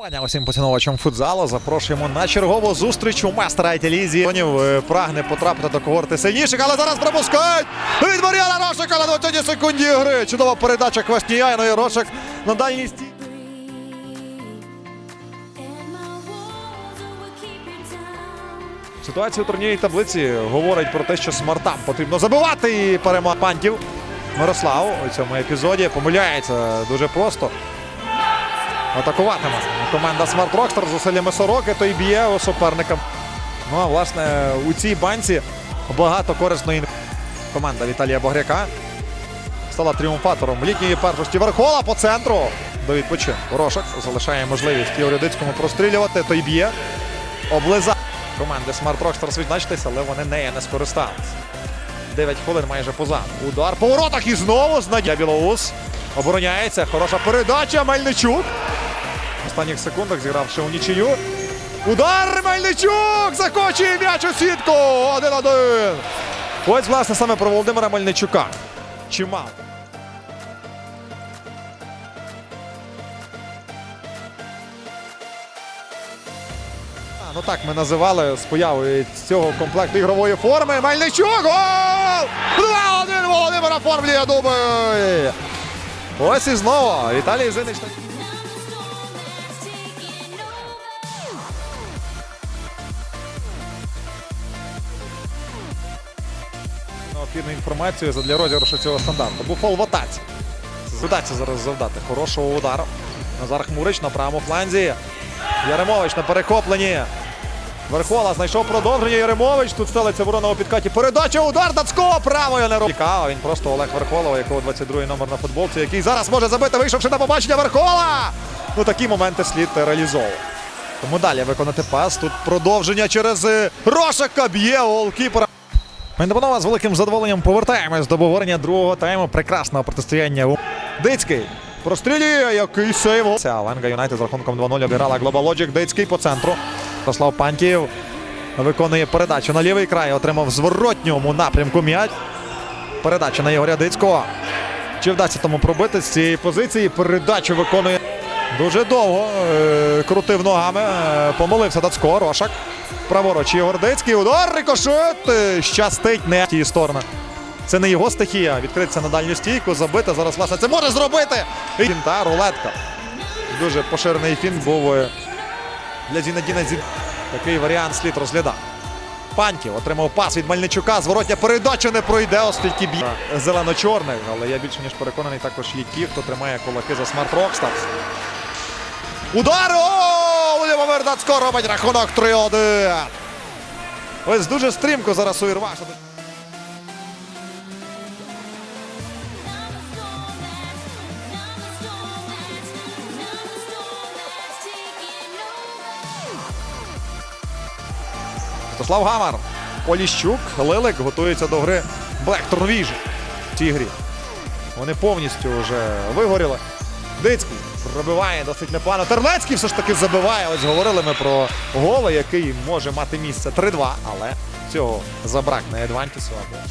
Ваня усім поціновувачам футзалу. Запрошуємо на чергову зустріч у мастера лізі. Е, Прагне потрапити до когорти сильніших, але зараз пропускають від Мар'яна Рошика на 20 секунді гри. Чудова передача Квасніяй, ну і Рошик на дальній стій. Ситуація у турнірній таблиці говорить про те, що смартам потрібно забивати і перемога пантів. Мирослав у цьому епізоді помиляється дуже просто. Атакуватиме команда Smart Rockstar зусиллями сороки, то й б'є у суперника. Ну а власне у цій банці багато корисної команда Віталія Богряка стала тріумфатором літньої першості Верхола по центру до відпочинку. Рошик залишає можливість Євридицькому прострілювати, то й б'є. Облиза команди Smart Rockstars відзначитися, але вони нею не скористалися. 9 хвилин майже позаду. Удар по воротах і знову знадя Білоус. Обороняється. Хороша передача. Мельничук. Останніх секундах зігравши у нічию. Удар Мельничук! Закочує м'яч у сітку! 1-1. Ось, власне, саме про Володимира Мельничука. Чимало. Ну так ми називали з появою цього комплекту ігрової форми. Мельничук! Гол! 2-1 Володимир оформлює дубль! Ось і знову Віталій Зинич. Необхідну інформацію для розіграшу цього стандарту. Був фол в атаці. Вдаться зараз завдати хорошого удару. Назар Хмурич на правому фланзі. Яремович на перехопленні. Верхола знайшов продовження. Яремович. Тут стелиться ворона у підкаті. Передача, удар Дацького правою не робить. Він просто Олег Верхола, у якого 22-й номер на футболці, який зараз може забити, вийшовши на побачення Верхола. Ну такі моменти слід реалізовувати. Тому далі виконати пас. Тут продовження через е, Рошака б'є голкіпера. Ми з великим задоволенням повертаємось до обговорення другого тайму прекрасного протистояння. у Дицький прострілює, який сейв. Ленга Юнайтед з рахунком 2-0 обіграла Global Logic. Дицький по центру. Ярослав Пантів виконує передачу на лівий край. Отримав зворотньому напрямку м'яч. Передача на Ігоря Дицького. Чи вдасться тому пробити з цієї позиції? Передачу виконує дуже довго. е, Крутив ногами. е, Помилився Дацько. Рошак. Праворуч Ігор Дицький. Удар рикошет. е, Щастить не тій сторони. Це не його стихія. Відкритися на дальню стійку, забити. Зараз власне це може зробити. І Фінта, рулетка. Дуже поширений фінт був для Зінедіна Зін. Такий варіант слід розглядати. Пантів отримав пас від Мельничука. Зворотня передача не пройде, оскільки б'є зелено-чорних. Але я більше ніж переконаний, також є ті, хто тримає кулаки за Smart Rockstars. Удар! О! Володимир Дацько робить рахунок 3-1. Ось дуже стрімко зараз увірвався. Святослав Гамар, Поліщук, Лилик готується до гри Black Turn цій грі. Вони повністю вже вигоріли. Дицький пробиває досить непогано. Терлецький все ж таки забиває. Ось говорили ми про гола, який може мати місце 3-2, але цього забракне Едвантісу або